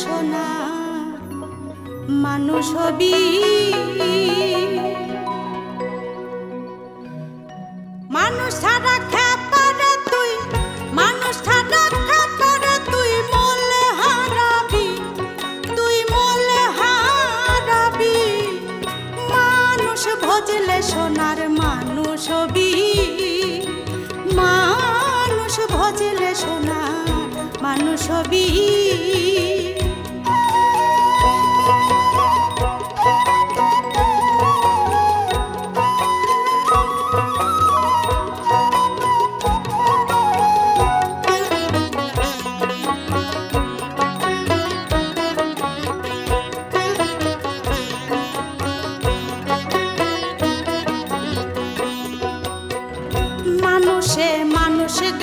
সোনা মানুষ হবি। মানুষ ছাড়া তুই, মানুষ সোনার মানুষ হবি, মানুষ ভজলে সোনার মানুষ হবি।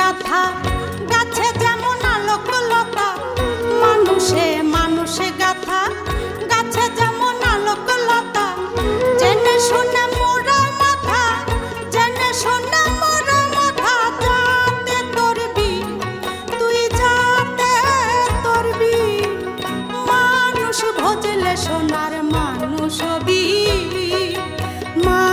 গাথা গাছে যেমন আলোক লতা, মানুষে মানুষ গাথা গাছে যেমন আলোক লতা, জেনে শুনে মোরা মাথা, জেনে শুনে মোরা মাথা। যাতে তোরবি, তুই যাতে তোরবি, মানুষ ভজলে সোনার মানুষ হবি। মানুষ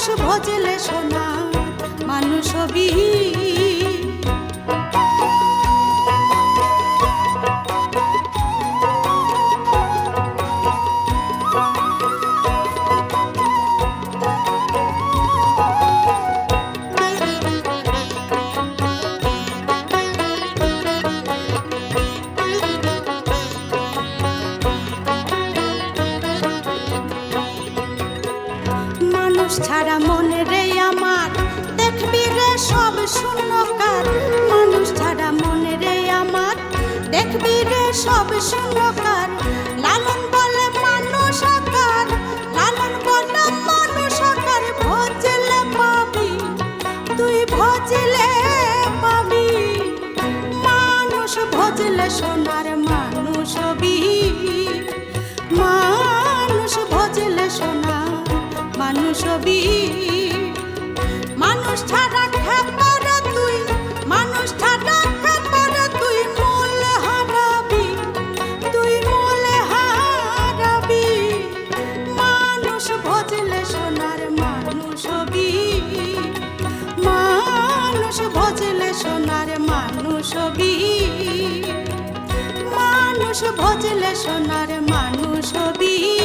মানুষ ভজলে সোনা মানুষ হবি ছাড়া মনে রে আমার। দেখবি রে সব শূন্যকার। মানুষ ছাড়া মনে রে আমার। দেখবি রে সব শূন্যকার। লালন বলে মানুষ আকার। লালন বলে মানুষ আকার। ভজলে পাবি, তুই ভজলে পাবি। মানুষ ভজলে সোনার তুই মানুষ ভজলে সোনার মানুষ হবি।